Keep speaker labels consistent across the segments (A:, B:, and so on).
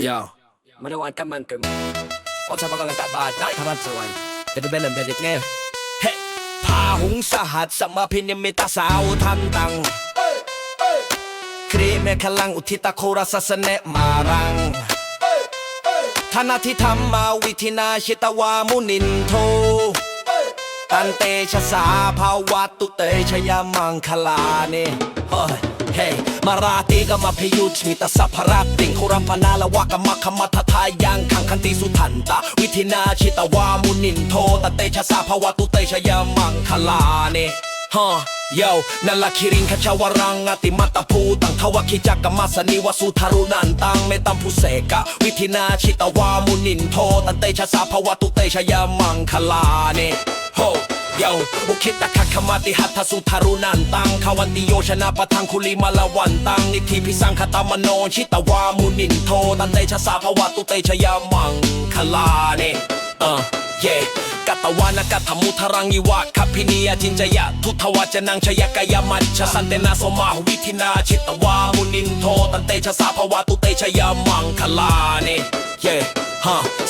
A: Yo,
B: madawan ka
A: man kum. O sa mga tabat, ay tabat sa wan. Pero belang belit ngayon. Hey! พาหงสหัสสมพินิมิตาสาวทันตัง ครีเมขลังอุทิตาโคราสสเนมารังธนาที่ทำมาวิธินาชิตวามุนินโท ตันเตชะสาภาวะตุเตชยามังคลาเนีย hey มาราตีกับมาพยุชมีตสัพพราติงคุรัมพนาละวากมัคคมัททายังขังคันติสุทันตะ วิธินาชิตวามุนินโทตเตชะสาภวตุเตชยมังคลานีฮะโยานัลคิรินขชาวรังอติมัตตภูตังทวคิจักกมัสนิวสุทารุนันตังเมตัมภุเสกะ วิธินาชิตวามุนินโทตเตชะสาภวตุเตชยมังคลานีโฮ โยบุคิตะคักขมาติหัตถสุทารุนันตังขวันติโยชนะปะทังคุลีมาลวันตังนิธิพิสังคตามโนชิตวามุนินโทตันเตชะสาภวตุเตชยามังคลาเนเออเยกัตวานะกัตถมุทรังยิวะคัพพินียจินจยะทุทวาจนังชยกายมัชสันเตนาสมาหวิธินาชิตวามุนินโทตันเตชะสาภวตุเตชยามังคลาเนเย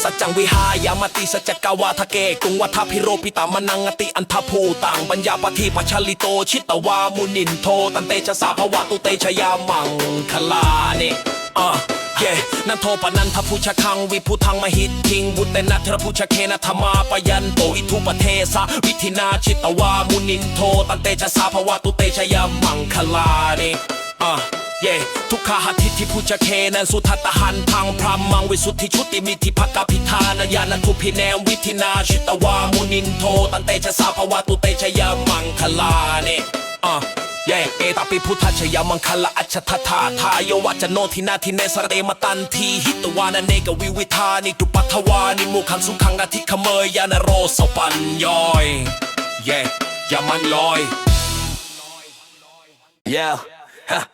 A: สัจจังวิหายามติสัจกาวาทะเกกุงวัทพิโรพิตามนังติอันทภูตังปัญญาปฏิปัชลิโตชิตวามุนินโทตันเตชะสาภวะตุเตชยามังคลาเนอะเยนันโทปนันทพูชคังวิพุทังมหิตทิงบุตเตนัทรพูชเคนธรรมาปยันโตอิทุปเทสะวิธินาชิตวามุนินโทตันเตชะสาภวะตุเตชยามังคลาเนอะ เย่ทุกขาหัทิทิพุชเคนันสุทัตหันพังพรามมังวิสุทธิชุติมิทิพักพิธานญาณทุพิแนวิทินาชิตวามุนินโทตันเตชะสาภวตุเตชยามังคลาเนอะแยกเอตาปิพุทธชยามังคละอัจฉทธาทายวัจโนทินาทินเนสเรมตันทีหิตวานเนกวิวิธานิทุปัทวานิมุขังสุขังนาทิขเมยยานโรสปัญยอยเยกยามันลอย Yeah.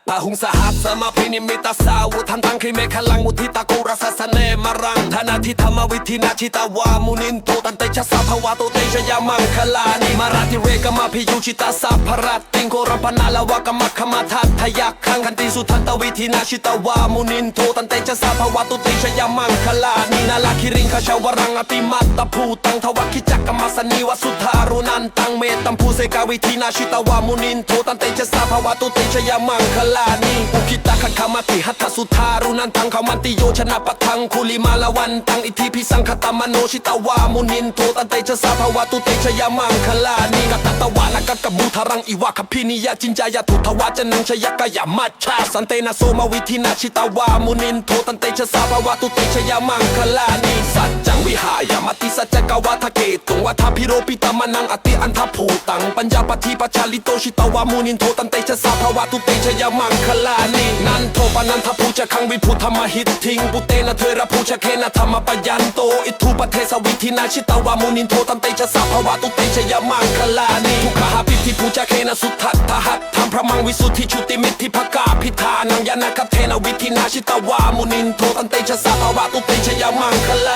A: ปาหุงสหัสมาพินิมิตาสาวุทันตังคริเมฆลังมุทิตาโกรสัสเนมารังธนาทิธรรมวิธินาชิตาวา
C: มุนินโตตันเตชะสาภ
A: วาโตเตชยามังค
C: ลานิมาราธิเรกมาพิยุชิตาสัพพรัตติงโกรัปนาลวากมัคคมาทัตทยักขังกันติสุทันตวิธินาชิตาวามุนินโตตันเตชะสาภวาโตเตชยามังคลานินาลาคิริงคชาวรังอติมัตตภูตังทวักขิจักกมัสนีวสุธารุนันตังเมตัมภูเสกาวิธินาชิตาวามุนินโตตันเตชะสาภวาโตเตชยามังงคลานีอุคิตาคันคมาติหัตสุธารุนันทังขามันติโยชนะปะทังคุลิมาลาวันตังอิทิพิสังคตามโนชิตาวามุนินโทตันเตชะสาภาวะตุเตชยามังคลานีกัตตวานกัตกมูทรังอิวะคพินิยาจินจายาทุทวาจนังชยกายามัชชาสันเตนะโสมาวิทินาชิตาวามุนินโทตันเตชะสาภาวะตุเตชยามังคลานีสัจจ วิหายามติสัจกวาทะเกตุงวัฏพิโรปิตมานังอติอันทภูตังปัญญาปฏิปชาลิโตชิตาวามูนินโทตันเตชะสาภาวะตุเตชยมังคลานินันโทปนันทภูชะคังวิพุธรรมหิตทิงปุเตนะเทระภูชะเคนะธรรมปยันโตอิทูปเทสวิธินาชิตาวามูนินโทตันเตชะสาภาวะตุเตชยมังคลานิทุกขหาพิทิภูชะเคนะสุทัตทหัตธรรมพระมังวิสุทธิชุติมิทธิภกาพิธานังยานะคเทนะวิธินาชิตาวามูนินโทตันเตชะสาภาวะตุเตชยมังคลา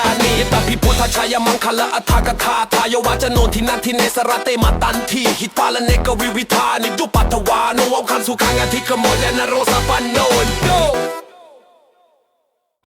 C: ทาชายมังคละอัฐากคาทายวาจโนทินันทิเนสระเตมาตันทีหิตาและเนกวิวิธานิจุปัตวานุวคันสุขังอาทิกมยนโรสปันโนโ